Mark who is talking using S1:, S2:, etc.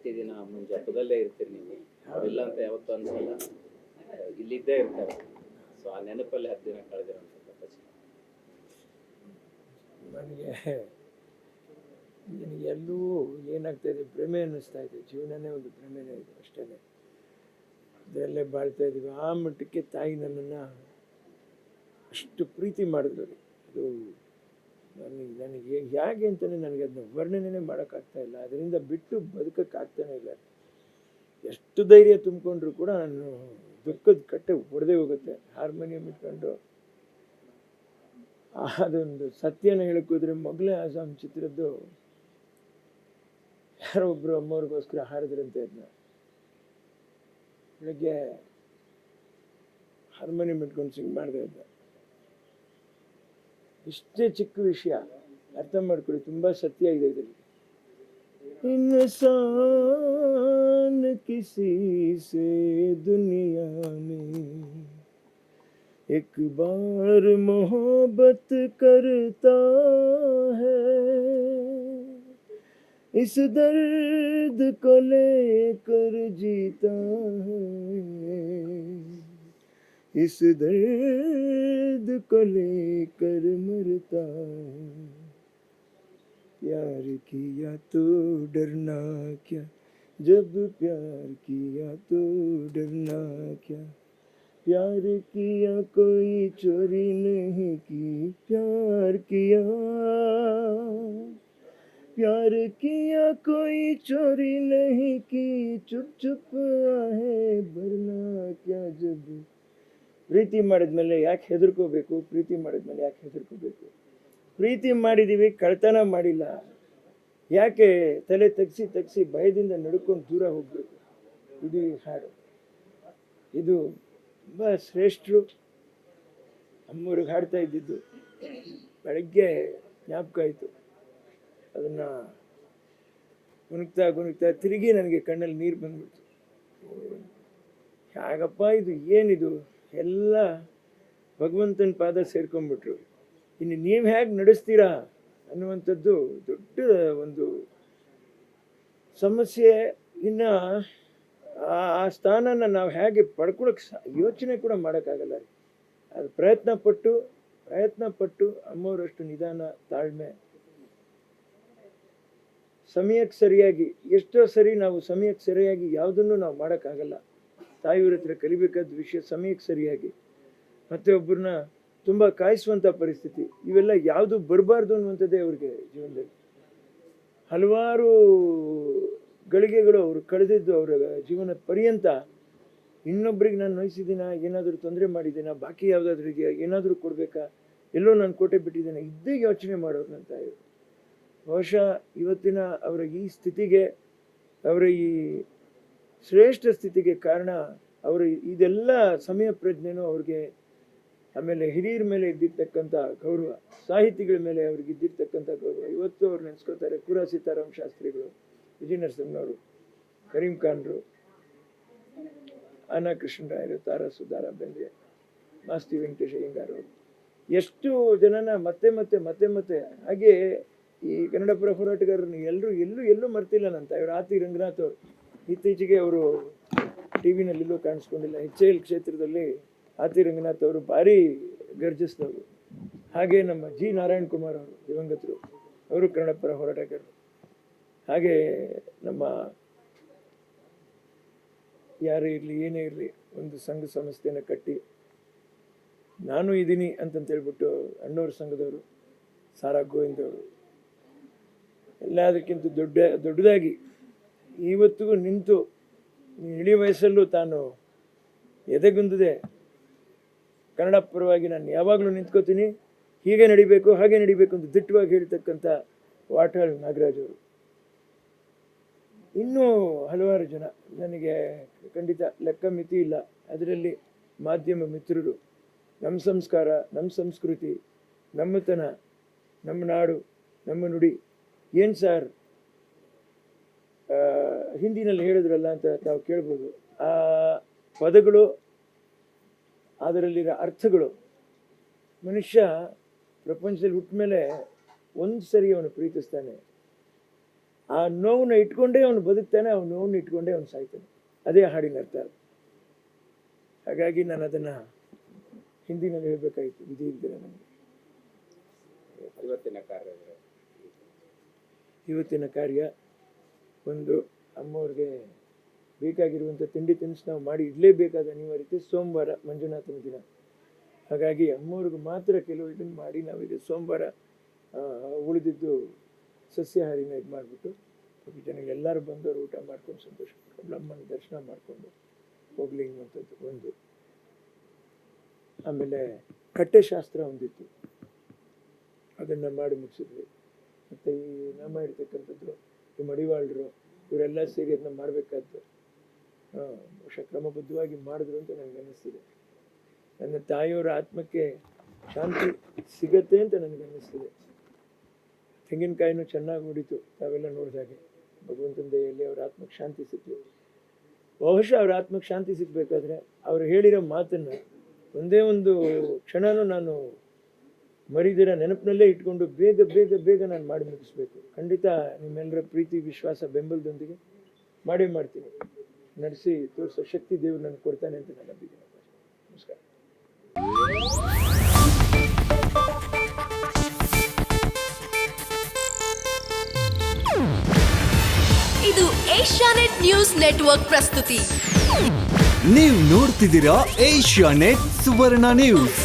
S1: ಪ್ರತಿದಿನ ಅಮ್ಮನ ಜಪದಲ್ಲೇ ಇರ್ತೀರಿ ನೀವು ಅವಿಲ್ಲ ಅಂತ ಯಾವತ್ತೂ ಅನ್ಸಲ್ಲ. ಇಲ್ಲಿದ್ದೇ ಇರ್ತಾರೆ. ಸೊ ಆ ನೆನಪಲ್ಲಿ ಹತ್ತು ದಿನ ಕಳೆದಿರೋ
S2: ನನಗೆ ನನಗೆ ಎಲ್ಲೂ ಏನಾಗ್ತಾ ಇದೆ? ಭ್ರಮೆ ಅನ್ನಿಸ್ತಾ ಇದೆ. ಜೀವನನೇ ಒಂದು ಭ್ರಮೆನೇ ಇದೆ ಅಷ್ಟೇ. ಅದರಲ್ಲೇ ಬಾಳ್ತಾ ಇದ್ದೀವಿ ಆ ಮಟ್ಟಕ್ಕೆ ತಾಯಿ ನನ್ನನ್ನು ಅಷ್ಟು ಪ್ರೀತಿ ಮಾಡಿದ್ರು. ಅದು ನನಗೆ ನನಗೆ ಹೇಗೆ ಅಂತಲೇ ನನಗೆ ಅದನ್ನ ವರ್ಣನೆ ಮಾಡೋಕ್ಕಾಗ್ತಾ ಇಲ್ಲ. ಅದರಿಂದ ಬಿಟ್ಟು ಬದುಕೋಕ್ಕಾಗ್ತಾನೆ ಇಲ್ಲ. ಎಷ್ಟು ಧೈರ್ಯ ತುಂಬಿಕೊಂಡ್ರು ಕೂಡ ನಾನು ದುಃಖದ ಕಟ್ಟೆ ಹೊಡೆದೇ ಹೋಗುತ್ತೆ. ಹಾರ್ಮೋನಿಯಂ ಇಟ್ಕೊಂಡು. ಅದೊಂದು ಸತ್ಯನ ಹೇಳಕ್ಕೋದ್ರೆ ಮೊಗಲೇ ಆಸಾಮ್ ಚಿತ್ರದ್ದು ಯಾರೋ ಒಬ್ರು ಅಮ್ಮವ್ರಿಗೋಸ್ಕರ ಹಾಡಿದ್ರಂತೆ ಅದನ್ನ ಬೆಳಗ್ಗೆ ಹಾರ್ಮೋನಿಯಂ ಇಟ್ಕೊಂಡು ಸಿಂಗ್ ಮಾಡಿದೆ ಅದನ್ನ ಇಷ್ಟೇ ಚಿಕ್ಕ ವಿಷಯ ಅರ್ಥ ಮಾಡ್ಕೊಳ್ಳಿ ತುಂಬಾ ಸತ್ಯ ಇದೆ ಇದರಲ್ಲಿ इंसान किसी से दुनिया में एक बार मोहब्बत करता है इस दर्द को लेकर जीता है इस दर्द को लेकर मरता है। प्यार किया तो डरना क्या? जब प्यार किया तो डरना क्या? प्यार किया कोई चोरी नहीं की, प्यार किया। प्यार किया कोई चोरी नहीं की चुप चुप है भरना क्या जब ಪ್ರೀತಿ ಮಾಡಿದ್ಮೇಲೆ ಯಾಕೆ ಹೆದರ್ಕೋಬೇಕು? ಪ್ರೀತಿ ಮಾಡಿದ್ಮೇಲೆ ಯಾಕೆ ಹೆದರ್ಕೋಬೇಕು? ಪ್ರೀತಿ ಮಾಡಿದ್ದೀವಿ ಕಳ್ತನ ಮಾಡಿಲ್ಲ. ಯಾಕೆ ತಲೆ ತಗ್ಸಿ ತಗ್ಸಿ ಭಯದಿಂದ ನಡ್ಕೊಂಡು ದೂರ ಹೋಗಬೇಕು? ಇದು ಈ ಹಾಡು. ಇದು ತುಂಬ ಶ್ರೇಷ್ಠರು ಅಮ್ಮವ್ರಿಗೆ ಹಾಡ್ತಾ ಇದ್ದಿದ್ದು. ಬೆಳಗ್ಗೆ ಜ್ಞಾಪಕ ಆಯಿತು. ಅದನ್ನು ಗುಣಗ್ತಾ ಗುಣಗ್ತಾ ತಿರುಗಿ ನನಗೆ ಕಣ್ಣಲ್ಲಿ ನೀರು ಬಂದ್ಬಿಡ್ತು. ಹೇಗಪ್ಪ ಇದು? ಏನಿದು? ಎಲ್ಲ ಭಗವಂತನ ಪಾದ ಸೇರ್ಕೊಂಡ್ಬಿಟ್ರು. ಇನ್ನು ನೀವು ಹೇಗೆ ನಡೆಸ್ತೀರಾ ಅನ್ನುವಂಥದ್ದು ದೊಡ್ಡ ಒಂದು ಸಮಸ್ಯೆ. ಇನ್ನು ಆ ಸ್ಥಾನನ ನಾವು ಹೇಗೆ ಪಡ್ಕೊಳಕ್ಕೆ ಯೋಚನೆ ಕೂಡ ಮಾಡೋಕ್ಕಾಗಲ್ಲ ಅದು ಪ್ರಯತ್ನ ಪಟ್ಟು ಪ್ರಯತ್ನ ಪಟ್ಟು ಅಮ್ಮವರಷ್ಟು ನಿಧಾನ, ತಾಳ್ಮೆ. ಸಮಯಕ್ಕೆ ಸರಿಯಾಗಿ, ಎಷ್ಟೋ ಸರಿ ನಾವು ಸಮಯಕ್ಕೆ ಸರಿಯಾಗಿ ಯಾವುದನ್ನು ನಾವು ಮಾಡೋಕ್ಕಾಗಲ್ಲ. ತಾಯಿಯವ್ರ ಹತ್ರ ಕಲಿಬೇಕಾದ ವಿಷಯ ಸಮಯಕ್ಕೆ ಸರಿಯಾಗಿ, ಮತ್ತೆ ಒಬ್ಬರನ್ನ ತುಂಬ ಕಾಯಿಸುವಂಥ ಪರಿಸ್ಥಿತಿ, ಇವೆಲ್ಲ ಯಾವುದು ಬರಬಾರ್ದು ಅನ್ನುವಂಥದ್ದೇ ಅವ್ರಿಗೆ ಜೀವನದಲ್ಲಿ. ಹಲವಾರು ಗಳಿಗೆಗಳು ಅವರು ಕಳೆದಿದ್ದು ಅವರ ಜೀವನ ಪರ್ಯಂತ ಇನ್ನೊಬ್ಬರಿಗೆ ನಾನು ನೋಯಿಸಿದ್ದೀನ, ಏನಾದರೂ ತೊಂದರೆ ಮಾಡಿದ್ದೀನ, ಬಾಕಿ ಯಾವುದಾದ್ರೂ ಇದೆಯಾ, ಏನಾದರೂ ಕೊಡಬೇಕಾ, ಎಲ್ಲೋ ನಾನು ಕೋಟೆ ಬಿಟ್ಟಿದ್ದೇನೆ, ಇದ್ದೇ ಯೋಚನೆ ಮಾಡೋರು ನನ್ನ ತಾಯಿಯವರು. ಬಹುಶಃ ಇವತ್ತಿನ ಅವರ ಈ ಸ್ಥಿತಿಗೆ, ಅವರ ಈ ಶ್ರೇಷ್ಠ ಸ್ಥಿತಿಗೆ ಕಾರಣ ಅವರು ಇದೆಲ್ಲ ಸಮಯ ಪ್ರಜ್ಞೆನೂ ಅವ್ರಿಗೆ ಆಮೇಲೆ ಹಿರಿಯರ ಮೇಲೆ ಇದ್ದಿರ್ತಕ್ಕಂಥ ಗೌರವ, ಸಾಹಿತಿಗಳ ಮೇಲೆ ಅವ್ರಿಗೆ ಇದ್ದಿರ್ತಕ್ಕಂಥ ಗೌರವ. ಇವತ್ತು ಅವ್ರು ನೆನೆಸ್ಕೋತಾರೆ ಕುರ ಸೀತಾರಾಮ್ ಶಾಸ್ತ್ರಿಗಳು ವಿಜಯ ನರಸಿಂಹನವರು ಕರೀಂ ಖಾನ್ರು ಅನ್ನ ಕೃಷ್ಣರಾಯರು ತಾರಾ ಸುಧಾರ ಬೆಂದ್ರೆ ಮಾಸ್ತಿ ವೆಂಕಟೇಶ ಅಯ್ಯಂಗಾರ್ ಎಷ್ಟು ಜನನ ಮತ್ತೆ ಮತ್ತೆ ಮತ್ತೆ ಮತ್ತೆ ಹಾಗೆ ಈ ಕನ್ನಡಪುರ ಹೋರಾಟಗಾರರು ಎಲ್ಲರೂ ಎಲ್ಲೂ ಎಲ್ಲೂ ಮರ್ತಿಲ್ಲ ನಂತ ಇವರು ಆತಿ ರಂಗನಾಥ್ ಅವರು ಇತ್ತೀಚೆಗೆ ಅವರು ಟಿ ವಿನಲ್ಲಿ ಎಲ್ಲೂ ಕಾಣಿಸ್ಕೊಂಡಿಲ್ಲ. ಎಚ್ ಎಲ್ ಕ್ಷೇತ್ರದಲ್ಲಿ ಆತಿ ರಂಗನಾಥ್ ಅವರು ಭಾರಿ ಗರ್ಜಿಸಿದವರು. ಹಾಗೆ ನಮ್ಮ ಜಿ ನಾರಾಯಣ್ ಕುಮಾರ್ ಅವರು ದಿವಂಗತರು ಅವರು ಕನ್ನಡ ಪರ ಹೋರಾಟಗಾರರು. ಹಾಗೆ ನಮ್ಮ ಯಾರೇ ಇರಲಿ, ಏನೇ ಇರಲಿ, ಒಂದು ಸಂಘ ಸಂಸ್ಥೆಯನ್ನು ಕಟ್ಟಿ ನಾನು ಇದ್ದೀನಿ ಅಂತಂತೇಳ್ಬಿಟ್ಟು ಅಣ್ಣವ್ರ ಸಂಘದವರು, ಸಾರಾ ಗೋವಿಂದ್ ಅವರು, ಎಲ್ಲದಕ್ಕಿಂತ ದೊಡ್ಡ, ದೊಡ್ಡದಾಗಿ ಇವತ್ತಿಗೂ ನಿಂತು ಇಳಿ ವಯಸ್ಸಲ್ಲೂ ತಾನು ಎದೆಗುಂದದೆ. ಕನ್ನಡ ಪರವಾಗಿ ನಾನು ಯಾವಾಗಲೂ ನಿಂತ್ಕೋತೀನಿ. ಹೀಗೆ ನಡಿಬೇಕು, ಹಾಗೆ ನಡಿಬೇಕು ಅಂತ ದಿಟ್ಟವಾಗಿ ಹೇಳ್ತಕ್ಕಂಥ ವಾಟಾಳ್ ನಾಗರಾಜ್ ಅವರು. ಇನ್ನೂ ಹಲವಾರು ಜನ ನನಗೆ ಖಂಡಿತ ಲೆಕ್ಕ ಮಿತಿ ಇಲ್ಲ. ಅದರಲ್ಲಿ ಮಾಧ್ಯಮ ಮಿತ್ರರು, ನಮ್ಮ ಸಂಸ್ಕಾರ, ನಮ್ಮ ಸಂಸ್ಕೃತಿ, ನಮ್ಮತನ, ನಮ್ಮ ನಾಡು, ನಮ್ಮ ನುಡಿ. ಏನು ಸರ್? ಹಿಂದಿನಲ್ಲಿ ಹೇಳಿದ್ರಲ್ಲ ಅಂತ ತಾವು ಕೇಳ್ಬೋದು. ಆ ಪದಗಳು ಅದರಲ್ಲಿರೋ ಅರ್ಥಗಳು ಮನುಷ್ಯ ಪ್ರಪಂಚದಲ್ಲಿ ಹುಟ್ಟ ಮೇಲೆ ಒಂದು ಸರಿ ಅವನು ಪ್ರೀತಿಸ್ತಾನೆ. ಆ ನೋವನ್ನ ಇಟ್ಕೊಂಡೇ ಅವನು ಬದುಕ್ತಾನೆ ಅವನ ನೋವನ್ನು ಇಟ್ಕೊಂಡೇ ಅವನು ಸಾಯ್ತಾನೆ. ಅದೇ ಹಾಡಿನ ಅರ್ಥ. ಹಾಗಾಗಿ ನಾನು ಅದನ್ನು ಹಿಂದಿನಲ್ಲಿ ಹೇಳಬೇಕಾಯಿತು. ವಿಧಿ ಇಲ್ದಿರ ನನಗೆ.
S1: ಇವತ್ತಿನ ಕಾರ್ಯ
S2: ಇವತ್ತಿನ ಕಾರ್ಯ ಒಂದು ಅಮ್ಮವ್ರಿಗೆ ಬೇಕಾಗಿರುವಂಥ ತಿಂಡಿ ತಿನಿಸು ನಾವು ಮಾಡಿ ಇಡಲೇಬೇಕಾದ ಅನಿವಾರ್ಯತೆ ಸೋಮವಾರ ಮಂಜುನಾಥನ ದಿನ. ಹಾಗಾಗಿ ಅಮ್ಮವ್ರಿಗೆ ಮಾತ್ರ ಕೆಲವು ಇದನ್ನು ಮಾಡಿ ಇದು ಸೋಮವಾರ ಉಳಿದಿದ್ದು ಸಸ್ಯಾಹಾರಿನ ಇದು ಮಾಡಿಬಿಟ್ಟು ಜನಗಳು ಎಲ್ಲರೂ ಬಂದವರು ಊಟ ಮಾಡ್ಕೊಂಡು ಸಂತೋಷ ಪಡ್ಕೊಂಡು ಅಮ್ಮನ ದರ್ಶನ ಮಾಡಿಕೊಂಡು ಹೋಗ್ಲಿ ಅನ್ನುವಂಥದ್ದು ಒಂದು. ಆಮೇಲೆ ಕಟ್ಟೆಶಾಸ್ತ್ರ ಒಂದಿತ್ತು. ಅದನ್ನು ಮಾಡಿ ಮುಗಿಸಿದ್ವಿ. ಮತ್ತು ಈ ನಮ್ಮ ಇರ್ತಕ್ಕಂಥದ್ದು ಈ ಮಡಿವಾಳರು ಇವರೆಲ್ಲ ಸೇರಿ ಅದನ್ನ ಮಾಡಬೇಕಾದ್ದು ಬಹುಶಃ ಕ್ರಮಬದ್ಧವಾಗಿ ಮಾಡಿದ್ರು ಅಂತ ನನಗೆ ಅನ್ನಿಸ್ತಿದೆ ನನ್ನ ತಾಯಿಯವರ ಆತ್ಮಕ್ಕೆ ಶಾಂತಿ ಸಿಗತ್ತೆ ಅಂತ ನನಗೆ ಅನ್ನಿಸ್ತಿದೆ ತೆಂಗಿನಕಾಯಿನೂ ಚೆನ್ನಾಗಿ ಹೊಡಿತು ತಾವೆಲ್ಲ ನೋಡಿದಾಗೆ ಭಗವಂತನ ದೇಹಲ್ಲಿ ಅವ್ರ ಆತ್ಮಕ್ಕೆ ಶಾಂತಿ ಸಿಕ್ತು. ಬಹುಶಃ ಅವ್ರ ಆತ್ಮಕ್ಕೆ ಶಾಂತಿ ಸಿಗಬೇಕಾದ್ರೆ ಅವ್ರು ಹೇಳಿರೋ ಮಾತನ್ನು ಒಂದೇ ಒಂದು ಕ್ಷಣನೂ ನಾನು ಮರಿದಿರ ನೆನಪಿನಲ್ಲೇ ಇಟ್ಕೊಂಡು ಬೇಗ ಬೇಗ ಬೇಗ ನಾನು ಮಾಡಿ ಮುಗಿಸ್ಬೇಕು. ಖಂಡಿತ ನಿಮ್ಮೆಲ್ಲರ ಪ್ರೀತಿ ವಿಶ್ವಾಸ ಬೆಂಬಲದೊಂದಿಗೆ ಮಾಡಿ ಮಾಡ್ತೀನಿ. ನಡೆಸಿ ತೋರಿಸೋ ಶಕ್ತಿ ದೇವರು ನನಗೆ ಕೊಡ್ತಾನೆ ಅಂತ ನಾನು ನಂಬಿದ್ದೀನಿ. ನಮಸ್ಕಾರ.
S3: ಇದು ಏಷ್ಯಾನೆಟ್ ನ್ಯೂಸ್ ನೆಟ್ವರ್ಕ್ ಪ್ರಸ್ತುತಿ.
S4: ನೀವು ನೋಡ್ತಿದ್ದೀರಾ ಏಷ್ಯಾ ನೆಟ್ ಸುವರ್ಣ ನ್ಯೂಸ್.